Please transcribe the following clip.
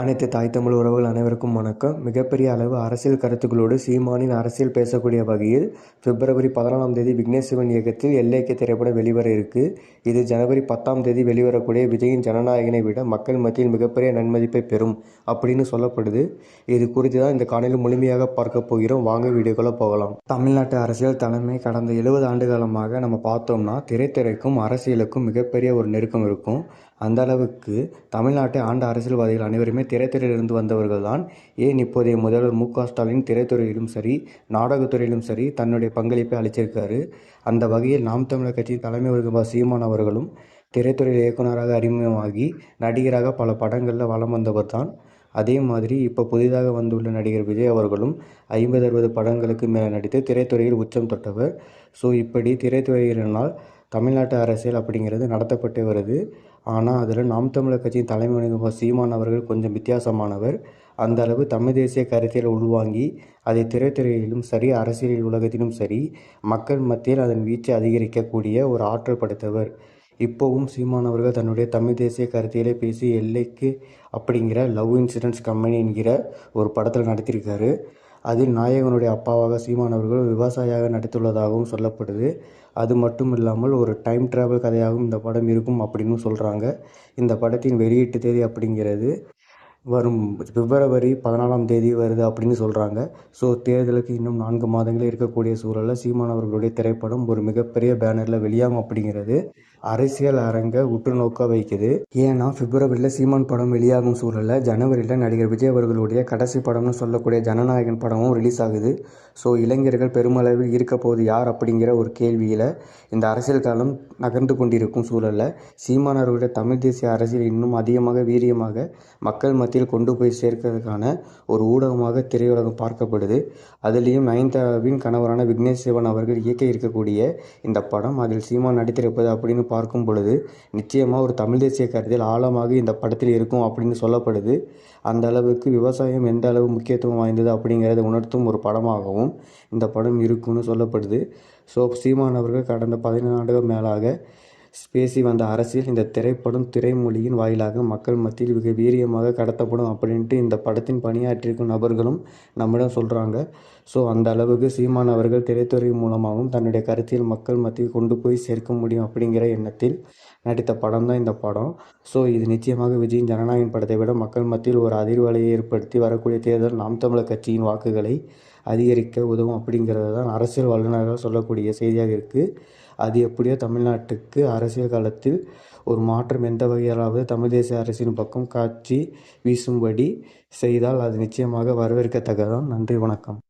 அனைத்து தாய் தமிழ் உறவுகள் அனைவருக்கும் வணக்கம். மிகப்பெரிய அளவு அரசியல் கருத்துக்களோடு சீமானின் அரசியல் பேசக்கூடிய வகையில் பிப்ரவரி பதினாலாம் தேதி விக்னேஸ்வரன் இயக்கத்தில் எல்லைக்கு திரைப்படம் வெளிவர இருக்கு. இது ஜனவரி பத்தாம் தேதி வெளிவரக்கூடிய விஜயின் ஜனநாயகனை விட மக்கள் மத்தியில் மிகப்பெரிய நன்மதிப்பை பெறும் அப்படின்னு சொல்லப்படுது. இது குறித்து தான் இந்த காணொலி முழுமையாக பார்க்க போகிறோம். வாங்க வீடியோக்குள்ளே போகலாம். தமிழ்நாட்டு அரசியல் தலைமை கடந்த எழுபது ஆண்டு காலமாக நம்ம பார்த்தோம்னா திரைத்துறைக்கும் அரசியலுக்கும் மிகப்பெரிய ஒரு நெருக்கம் இருக்கும். அந்த அளவுக்கு தமிழ்நாட்டை ஆண்ட அரசியல்வாதிகள் அனைவருமே திரைத்துறையிலிருந்து வந்தவர்கள் தான் ஏன் இப்போதைய முதல்வர் மு க ஸ்டாலின் திரைத்துறையிலும் சரி நாடகத்துறையிலும் சரி தன்னுடைய பங்களிப்பை அளிச்சிருக்காரு. அந்த வகையில் நாம் தமிழர் கட்சியின் தலைமை ஒருங்கிணைப்பாளர் சீமான் அவர்களும் திரைத்துறையில் இயக்குனராக அறிமுகமாகி நடிகராக பல படங்களில் வலம் வந்தவர் தான் அதே மாதிரி இப்போ புதிதாக வந்துள்ள நடிகர் விஜய் அவர்களும் ஐம்பது அறுபது படங்களுக்கு மேலே நடித்து திரைத்துறையில் உச்சம் தொட்டவர். ஸோ இப்படி திரைத்துறையினால் தமிழ்நாட்டு அரசியல் அப்படிங்கிறது நடத்தப்பட்டு வருது. ஆனால் அதில் நாம் தமிழர் கட்சியின் தலைமை சீமான் அவர்கள் கொஞ்சம் வித்தியாசமானவர். அந்த அளவு தமிழ் தேசிய கருத்தியல் உள்வாங்கி அதை திரைத்துறையிலும் சரி அரசியல் உலகத்திலும் சரி மக்கள் மத்தியில் அதன் வீச்சை அதிகரிக்கக்கூடிய ஒரு ஆற்றல் படைத்தவர். இப்போவும் சீமான் அவர்கள் தன்னுடைய தமிழ் தேசிய கருத்தியலை பேசி எல்லைக்கு அப்படிங்கிற லவ் இன்சூரன்ஸ் கம்பெனி என்கிற ஒரு படத்தில் நடத்தியிருக்காரு அதில் நாயகனுடைய அப்பாவாக சீமான் அவர்கள் விவசாயியாக நடித்துள்ளதாகவும் சொல்லப்படுது. அது மட்டும் இல்லாமல் ஒரு டைம் ட்ராவல் கதையாகவும் இந்த படம் இருக்கும் அப்படின்னு சொல்கிறாங்க இந்த படத்தின் வெளியீட்டு தேதி அப்படிங்கிறது வரும் பிப்ரவரி பதினாலாம் தேதி வருது அப்படின்னு சொல்கிறாங்க ஸோ தேர்தலுக்கு இன்னும் நான்கு மாதங்களே இருக்கக்கூடிய சூழலில் சீமான் அவர்களுடைய திரைப்படம் ஒரு மிகப்பெரிய பேனரில் வெளியாகும் அப்படிங்கிறது. அரசியல் அரங்க உற்று நோக்க வைக்குது. ஏன்னா பிப்ரவரியில் சீமான் படம் வெளியாகும் சூழலில் ஜனவரியில் நடிகர் விஜய் அவர்களுடைய கடைசி படம்னு சொல்லக்கூடிய ஜனநாயகன் படமும் ரிலீஸ் ஆகுது. ஸோ இளைஞர்கள் பெருமளவில் இருக்க போது யார் அப்படிங்கிற ஒரு கேள்வியில் இந்த அரசியல் காலம் நகர்ந்து கொண்டிருக்கும் சூழலில் சீமான் அவருடைய தமிழ் தேசிய அரசியல் இன்னும் அதிகமாக வீரியமாக மக்கள் மத்தியில் கொண்டு போய் சேர்க்கிறதுக்கான ஒரு ஊடகமாக திரையுலகம் பார்க்கப்படுது. அதுலேயும் நயன்தாராவின் கணவரான விக்னேஷ் சிவன் அவர்கள் இயக்க இருக்கக்கூடிய இந்த படம் அதில் சீமான் நடித்திருப்பது அப்படின்னு பார்க்கும் பொழுது நிச்சயமாக ஒரு தமிழ் தேசிய கருத்தில் ஆழமாக இந்த படத்தில் இருக்கும் அப்படின்னு சொல்லப்படுது. அந்த அளவுக்கு விவசாயம் எந்த அளவு முக்கியத்துவம் வாய்ந்தது அப்படிங்கிறத உணர்த்தும் ஒரு படமாகவும் இந்த படம் இருக்குன்னு சொல்லப்படுது. ஸோ சீமான் அவர்கள் கடந்த பதினேழு ஆண்டுகள் மேலாக பேசி வந்த அரசியல் இந்த திரைப்படம் திரைமொழியின் வாயிலாக மக்கள் மத்தியில் மிக வீரியமாக கடத்தப்படும் அப்படின்ட்டு இந்த படத்தின் பணியாற்றியிருக்கும் நபர்களும் நம்மிடம் சொல்கிறாங்க ஸோ அந்த அளவுக்கு சீமான் அவர்கள் திரைத்துறை மூலமாகவும் தன்னுடைய கருத்தில் மக்கள் மத்தியில் கொண்டு போய் சேர்க்க முடியும் அப்படிங்கிற எண்ணத்தில் நடித்த படம் தான் இந்த படம். ஸோ இது நிச்சயமாக விஜயின் ஜனநாயகன் படத்தை விட மக்கள் மத்தியில் ஒரு அதிர்வலையை ஏற்படுத்தி வரக்கூடிய தேர்தல் நாம் தமிழர் கட்சியின் வாக்குகளை அதிகரிக்க உதவும் அப்படிங்கிறது தான் அரசியல் வல்லுநர்கள் சொல்லக்கூடிய செய்தியாக இருக்குது அது எப்படியோ தமிழ்நாட்டுக்கு அரசியல் காலத்தில் ஒரு மாற்றம் எந்த வகையாலாவது தமிழ் தேசிய அரசின் பக்கம் காட்சி வீசும்படி செய்தால் அது நிச்சயமாக வரவேற்கத்தக்கதான் நன்றி வணக்கம்.